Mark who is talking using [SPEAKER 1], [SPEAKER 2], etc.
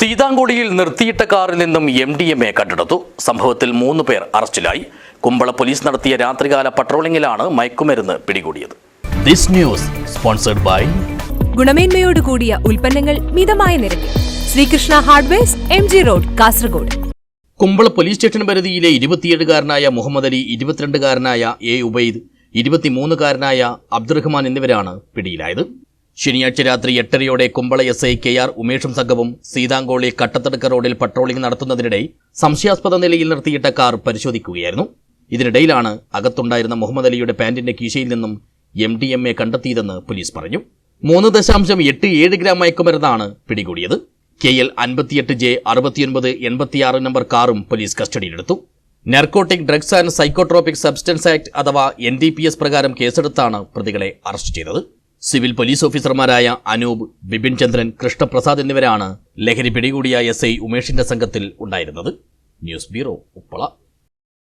[SPEAKER 1] സീതാങ്കുടിയിൽ നിർത്തിയിട്ട കാറിൽ നിന്നും എം ഡി എം എ കണ്ടെടുത്തു. സംഭവത്തിൽ മൂന്ന് പേർ അറസ്റ്റിലായി. കുമ്പള പോലീസ് നടത്തിയ രാത്രികാല പട്രോളിംഗിലാണ് മയക്കുമരുന്ന് പിടികൂടിയത്. ദിസ് ന്യൂസ് സ്പോൺസർഡ് ബൈ
[SPEAKER 2] ഗുണമേന്മയോട് കൂടിയ ഉൽപ്പന്നങ്ങൾ മിതമായ നിരക്കിൽ. Srikrishna hardwares M G road Kasaragod.
[SPEAKER 1] Kumbla police station പരിധിയിലെ ഇരുപത്തിയേഴുകാരനായ മുഹമ്മദ് അലി ഇരുപത്തിരണ്ടുകാരനായ എ ഉബൈദ് ഇരുപത്തിമൂന്നുകാരനായ അബ്ദുറഹ്മാൻ എന്നിവരാണ് പിടിയിലായത്. ശനിയാഴ്ച രാത്രി എട്ടരയോടെ Kumbla S I K R ഉമേഷും സംഘവും സീതാങ്കോളി കട്ടത്തടുക്ക റോഡിൽ പട്രോളിംഗ് നടത്തുന്നതിനിടെ സംശയാസ്പദ നിലയിൽ നിർത്തിയിട്ട കാർ പരിശോധിക്കുകയായിരുന്നു. ഇതിനിടയിലാണ് അകത്തുണ്ടായിരുന്ന മുഹമ്മദ് അലിയുടെ പാന്റിന്റെ കീശയിൽ നിന്നും എം ഡി എം എ കണ്ടെത്തിയതെന്ന് പോലീസ് പറഞ്ഞു. മൂന്ന് ദശാംശം എട്ട് ഏഴ് ഗ്രാം മയക്കുമരുന്നാണ് പിടികൂടിയത്. കെ എൽ അൻപത്തിയെട്ട് ജെ അറുപത്തിയൊൻപത് എൺപത്തിയാറ് നമ്പർ കാറും പോലീസ് കസ്റ്റഡിയിലെടുത്തു. Narcotic drugs and psychotropic substance act അഥവാ എൻ ഡി പി എസ് പ്രകാരം കേസെടുത്താണ് പ്രതികളെ അറസ്റ്റ് ചെയ്തത്. സിവിൽ പോലീസ് ഓഫീസർമാരായ അനൂപ് ബിപിൻ ചന്ദ്രൻ കൃഷ്ണപ്രസാദ് എന്നിവരാണ് ലഹരി പിടികൂടിയ എസ് ഐ ഉമേഷിന്റെ സംഘത്തിൽ ഉണ്ടായിരുന്നത്. News bureau Uppala.